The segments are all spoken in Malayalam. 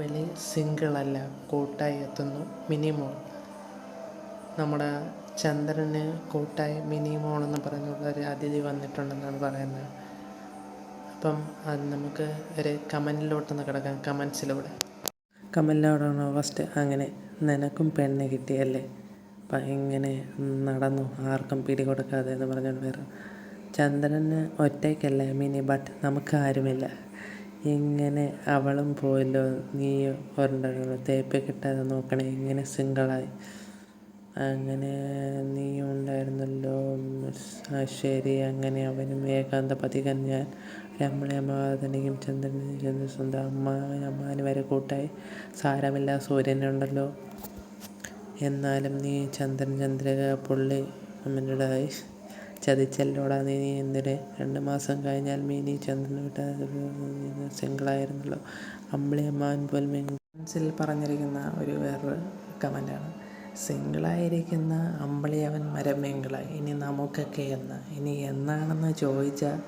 അമ്പിളി സിംഗിളല്ല കൂട്ടായി എത്തുന്നു മിനിമോൾ. നമ്മുടെ ചന്ദ്രന് കൂട്ടായി മിനിമോൾ എന്ന് പറഞ്ഞുള്ള ഒരു അതിഥി വന്നിട്ടുണ്ടെന്നാണ് പറയുന്നത്. അപ്പം അത് നമുക്ക് ഒരു കമന്റിലോട്ടൊന്ന് കിടക്കാം കമൻസിലൂടെ. കമലിലോടാണ് ഫസ്റ്റ് അങ്ങനെ നിനക്കും പെണ്ണ് കിട്ടിയല്ലേ? അപ്പം ഇങ്ങനെ നടന്നു ആർക്കും പിടികൊടുക്കാതെ എന്ന് പറഞ്ഞുകൊണ്ട് വേറെ. ചന്ദ്രന് ഒറ്റയ്ക്കല്ല മിനി ബട്ട് നമുക്ക് ഇങ്ങനെ അവളും പോയല്ലോ? നീ ഒരെണ്ണമല്ലോ തേപ്പ് കിട്ടാതെ നോക്കണേ. എങ്ങനെ സിംഗിളായി? അങ്ങനെ നീ ഉണ്ടായിരുന്നല്ലോ ശരി. അങ്ങനെ അവനും ഏകാന്ത പതികൻ ഞാൻ. രമണി അമ്മാവതനെയും ചന്ദ്രനും ചന്ദ്ര സ്വന്തം അമ്മ അമ്മാന് വരെ കൂട്ടായി. സാരമില്ല സൂര്യനുണ്ടല്ലോ എന്നാലും നീ ചന്ദ്രൻ ചന്ദ്രിക പുള്ളി അമ്മന്റെതായി ചതിച്ചല്ലോടാ നീ എന്തിന് രണ്ട് മാസം കഴിഞ്ഞാൽ മീനി ചന്ദ്രൻ വിട്ട സിംഗിളായിരുന്നല്ലോ. അമ്പിളി പോലും മനസ്സിൽ പറഞ്ഞിരിക്കുന്ന ഒരു വേറൊരു കമന്റാണ്. സിംഗിളായിരിക്കുന്ന അമ്പിളി അവൻ മരം മിങ്കിളായി. ഇനി നമുക്കൊക്കെ എന്ന്. ഇനി എന്നാണെന്ന് ചോദിച്ചാൽ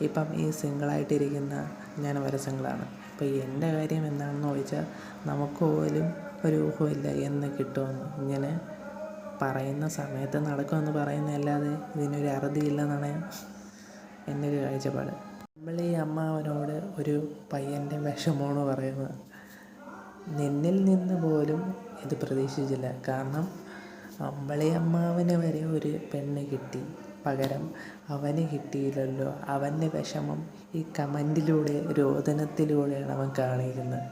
ഇപ്പം ഈ സിംഗിളായിട്ടിരിക്കുന്ന ഞാൻ വരെ സിംഗിളാണ്. ഇപ്പം എന്റെ കാര്യം എന്താണെന്ന് ചോദിച്ചാൽ നമുക്ക് പോലും ഒരു ഊഹമില്ല എന്ന് കിട്ടുമെന്ന്. ഇങ്ങനെ പറയുന്ന സമയത്ത് നടക്കുമെന്ന് പറയുന്നതല്ലാതെ ഇതിനൊരു അറുതിയില്ലെന്നാണ് എന്റെ ഒരു കാഴ്ചപ്പാട്. നമ്മൾ ഈ അമ്മ അവനോട് ഒരു പയ്യന്റെ വിഷമമാണ് പറയുന്നത്. നിന്നിൽ നിന്ന് പോലും ഇത് പ്രതീക്ഷിച്ചില്ല. കാരണം അമ്പളി അമ്മാവന് വരെ ഒരു പെണ്ണ് കിട്ടി. പകരം അവന് കിട്ടിയില്ലല്ലോ. അവന്റെ വിഷമം ഈ കമന്റിലൂടെ രോദനത്തിലൂടെയാണ് അവൻ കാണിക്കുന്നത്.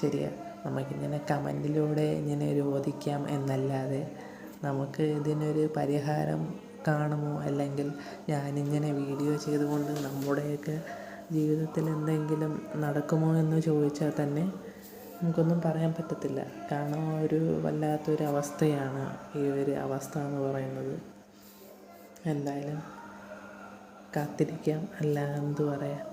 ശരിയാ? നമുക്കിങ്ങനെ കമന്റിലൂടെ ഇങ്ങനെ രോദിക്കാം എന്നല്ലാതെ നമുക്ക് ഇതിനൊരു പരിഹാരം കാണുമോ? അല്ലെങ്കിൽ ഞാനിങ്ങനെ വീഡിയോ ചെയ്തുകൊണ്ട് നമ്മുടെയൊക്കെ ജീവിതത്തിൽ എന്തെങ്കിലും നടക്കുമോ എന്ന് ചോദിച്ചാൽ തന്നെ നമുക്കൊന്നും പറയാൻ പറ്റത്തില്ല. കാരണം ഒരു വല്ലാത്തൊരു അവസ്ഥയാണ് ഈ ഒരു അവസ്ഥ എന്ന് പറയുന്നത്. എന്തായാലും കാത്തിരിക്കാം. അല്ല എന്തു പറയാൻ